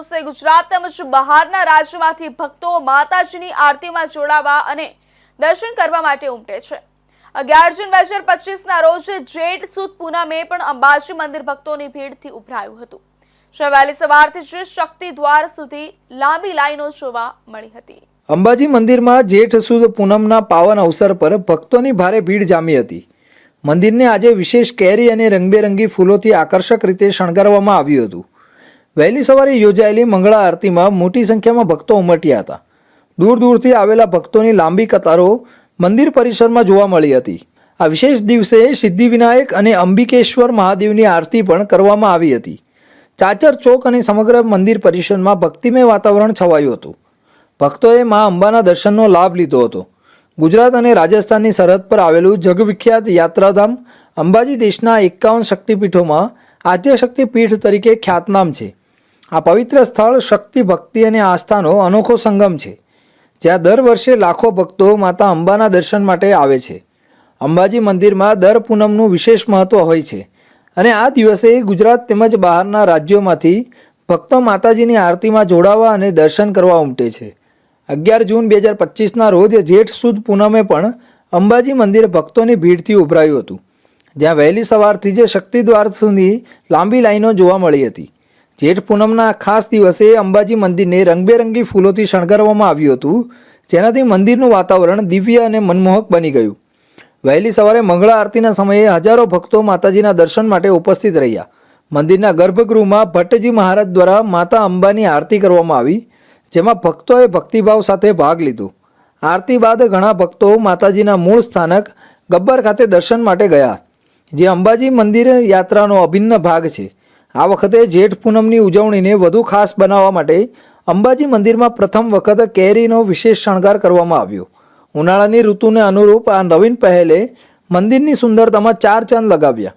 દિવસે ગુજરાત તેમજ બહારના રાજ્યમાંથી ભક્તો માતાજીની આરતીમાં જોડાવા અને દર્શન કરવા માટે ઉમટે છે. અગિયાર જૂન બે હજાર પચીસના રોજ જેઠ સુદ પૂનમે પણ અંબાજી મંદિર ભક્તોની ભીડથી ઉભરાયું હતું. વહેલી સવારથી જ શક્તિ દ્વાર સુધી લાંબી લાઈનો જોવા મળી હતી. અંબાજી મંદિરમાં જેઠ સુદ પૂનમના પાવન અવસર પર ભક્તોની ભારે ભીડ જામી હતી. મંદિરને આજે વિશેષ કેરી અને રંગબેરંગી ફૂલોથી આકર્ષક રીતે શણગારવામાં આવ્યું હતું. વહેલી સવારે યોજાયેલી મંગળા આરતીમાં મોટી સંખ્યામાં ભક્તો ઉમટ્યા હતા. દૂર દૂરથી આવેલા ભક્તોની લાંબી કતારો મંદિર પરિસરમાં જોવા મળી હતી. આ વિશેષ દિવસે સિદ્ધિવિનાયક અને અંબિકેશ્વર મહાદેવની આરતી પણ કરવામાં આવી હતી. ચાચર ચોક અને સમગ્ર મંદિર પરિસરમાં ભક્તિમય વાતાવરણ છવાયું હતું. ભક્તોએ મા અંબાના દર્શનનો લાભ લીધો હતો. ગુજરાત અને રાજસ્થાનની સરહદ પર આવેલું જગવિખ્યાત યાત્રાધામ અંબાજી દેશના એકાવન શક્તિપીઠોમાં આદ્ય શક્તિપીઠ તરીકે ખ્યાતનામ છે. આ પવિત્ર સ્થળ શક્તિ, ભક્તિ અને આસ્થાનો અનોખો સંગમ છે, જ્યાં દર વર્ષે લાખો ભક્તો માતા અંબાના દર્શન માટે આવે છે. અંબાજી મંદિરમાં દર પૂનમનું વિશેષ મહત્ત્વ હોય છે અને આ દિવસે ગુજરાત તેમજ બહારના રાજ્યોમાંથી ભક્તો માતાજીની આરતીમાં જોડાવા અને દર્શન કરવા ઉમટે છે. અગિયાર જૂન બે હજાર પચીસના રોજ જેઠ સુદ પૂનમે પણ અંબાજી મંદિર ભક્તોની ભીડથી ઉભરાયું હતું, જ્યાં વહેલી સવારથી જ શક્તિદ્વાર સુધી લાંબી લાઈનો જોવા મળી હતી. જેઠ પૂનમના ખાસ દિવસે અંબાજી મંદિરને રંગબેરંગી ફૂલોથી શણગારવામાં આવ્યું હતું. જેનાથી મંદિરનું વાતાવરણ દિવ્ય અને મનમોહક બની ગયું. વહેલી સવારે મંગળા આરતીના સમયે હજારો ભક્તો માતાજીના દર્શન માટે ઉપસ્થિત રહ્યા. મંદિરના ગર્ભગૃહમાં ભટ્ટજી મહારાજ દ્વારા માતા અંબાની આરતી કરવામાં આવી, જેમાં ભક્તોએ ભક્તિભાવ સાથે ભાગ લીધો. આરતી બાદ ઘણા ભક્તો માતાજીના મૂળ સ્થાનક ગબ્બર ખાતે દર્શન માટે ગયા, જે અંબાજી મંદિર યાત્રાનો અભિન્ન ભાગ છે. આ વખતે જેઠ પૂનમની ઉજવણીને વધુ ખાસ બનાવવા માટે અંબાજી મંદિરમાં પ્રથમ વખત કેરીનો વિશેષ શણગાર કરવામાં આવ્યો. ઉનાળાની ઋતુને અનુરૂપ આ નવીન પહેલે મંદિરની સુંદરતામાં ચાર ચાંદ લગાવ્યા.